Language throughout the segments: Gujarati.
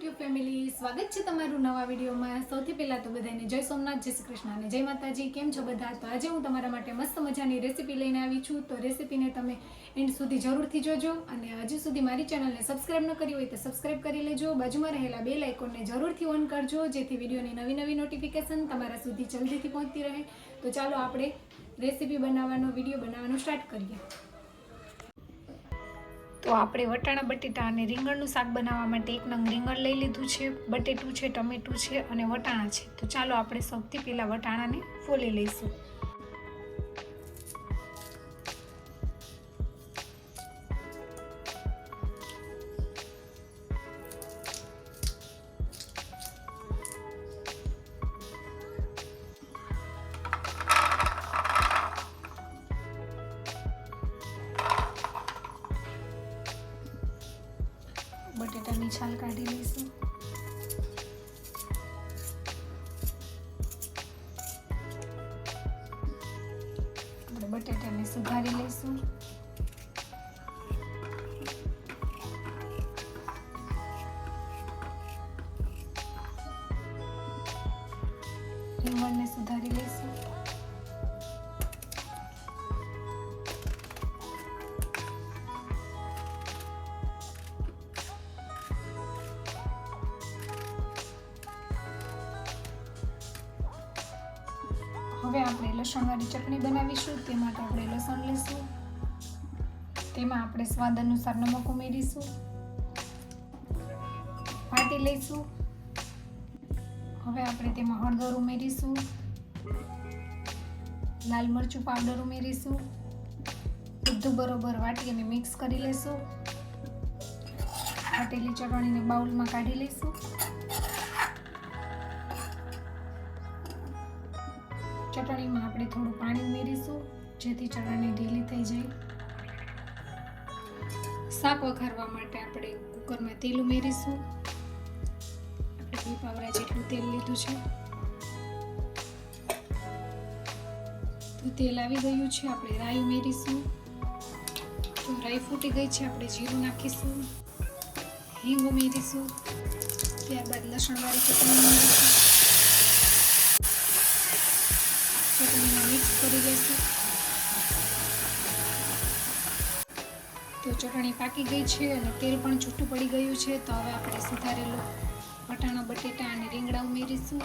છે તમારું નવા વિડીયોમાં. સૌથી પહેલાં તો બધાને જય સોમનાથ, જય શ્રી કૃષ્ણ અને જય માતાજી. કેમ છો બધા? તો આજે હું તમારા માટે મસ્ત મજાની રેસીપી લઈને આવી છું. તો રેસીપીને તમે એન્ડ સુધી જરૂરથી જોજો અને હજુ સુધી મારી ચેનલને સબસ્ક્રાઇબ ન કરી હોય તો સબસ્ક્રાઇબ કરી લેજો. બાજુમાં રહેલા બે લાઇકોનને જરૂરથી ઓન કરજો, જેથી વિડીયોની નવી નવી નોટિફિકેશન તમારા સુધી જલ્દીથી પહોંચતી રહે. તો ચાલો આપણે રેસીપી બનાવવાનો વીડિયો બનાવવાનું સ્ટાર્ટ કરીએ. તો આપણે વટાણા, બટેટા અને રીંગણનું શાક બનાવવા માટે એક નંગ રીંગણ લઈ લીધું છે. બટેટું છે, ટમેટું છે અને વટાણા છે. તો ચાલો આપણે સૌથી પહેલાં વટાણાને ફોલી લઈશું. બટેટાની છાલ કાઢી લઈશું. બટેટાને સુધારી લઈશું. રીંગણને સુધારી લઈશું. હવે આપણે લસણવાળી ચટણી બનાવીશું, તે માટે આપણે લસણ લઈશું. તેમાં આપણે સ્વાદ અનુસાર નમક ઉમેરીશું. વાટી લઈશું. હવે આપણે તેમાં હળદર ઉમેરીશું. લાલ મરચું પાવડર ઉમેરીશું. બધું બરોબર વાટી અને મિક્સ કરી લઈશું. વાટેલી ચટણીને બાઉલમાં કાઢી લઈશું. ચટણીમાં આપણે થોડું પાણી ઉમેરીશું, જેથી ચણાની ઢીલી થઈ જાય. શાક વઘારવા માટે આપણે કુકરમાં તેલ ઉમેરીશું. આપણે બે પાવરા જેટલું તેલ લીધું છે. તો તેલ આવી ગયું છે, આપણે રાઈ ઉમેરીશું. તો રાઈ ફૂટી ગઈ છે, આપણે જીરું નાખીશું. હિંગ ઉમેરીશું. ત્યારબાદ લસણવાળી ચટણી ઉમેરીશું. ચટણીને મિક્સ કરી લઈશું તો ચટણી પાકી ગઈ છે અને તેલ પણ છૂટું પડી ગયું છે, તો હવે આપણે સુધારેલું વટાણા, બટેટા અને રીંગણા ઉમેરીશું.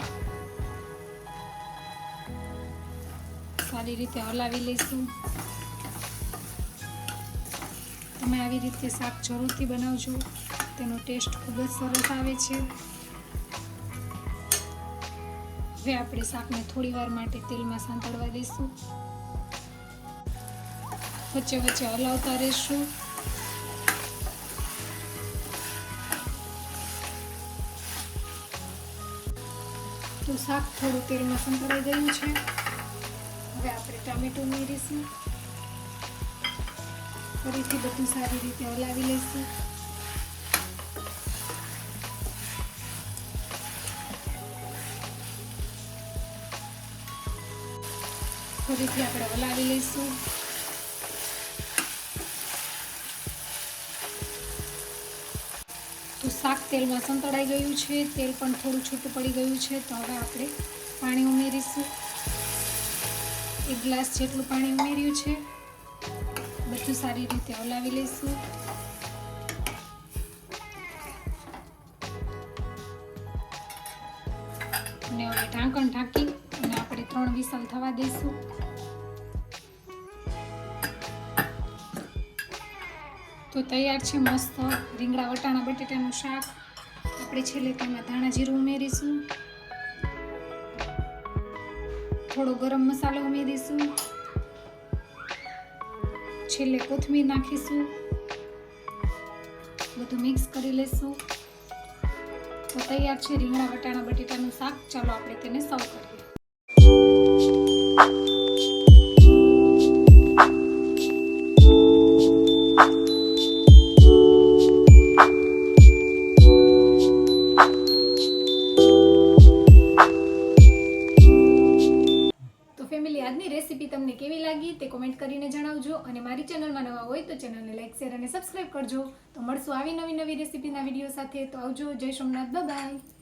સારી રીતે હલાવી લઈશું. તમે આવી રીતે શાક જરૂરથી બનાવજો. તેનો ટેસ્ટ ખૂબ જ સરસ આવે છે. હવે આપણે શાકને થોડી વાર માટે તેલમાં સાંતળવા દઈશું વચ્ચે વચ્ચે હલાવતા રહીશું. તો શાક થોડું તેલમાં સંતળાઈ ગયું છે. હવે આપણે ટામેટું ઉમેરીશું. ફરીથી બધું સારી રીતે હલાવી લઈશું. ફરીથી આપણે હલાવી લઈશું. તો શાક તેલમાં સંતળાઈ ગયું છે, તેલ પણ થોડું છૂટું પડી ગયું છે, તો હવે આપણે પાણી ઉમેરીશું. એક ગ્લાસ જેટલું પાણી ઉમેર્યું છે. બધું સારી રીતે હલાવી લઈશું. અને હવે ઢાંકણ ઢાંકી ત્રણ વિસલ થવા દઈશું તો તૈયાર છે મસ્ત રીંગણા, વટાણા, બટેટાનું શાક. આપણે છેલ્લે તેમાં ધાણા જીરું ઉમેરીશું. થોડો ગરમ મસાલો ઉમેરીશું. છેલ્લે કોથમીર નાખીશું. બધું મિક્સ કરી લઈશું તો તૈયાર છે રીંગણા, વટાણા, બટેટાનું શાક. ચાલો આપણે તેને સર્વ કરીએ. રેસીપી તમને કેવી લાગી તે કોમેન્ટ કરીને જણાવજો. અને મારી ચેનલમાં નવા હોય તો ચેનલને લાઈક શેર અને સબસ્ક્રાઈબ કરજો. તો મળશું આવી નવી નવી રેસીપીના વીડિયો સાથે. તો આવજો. જય સોમનાથ. બાય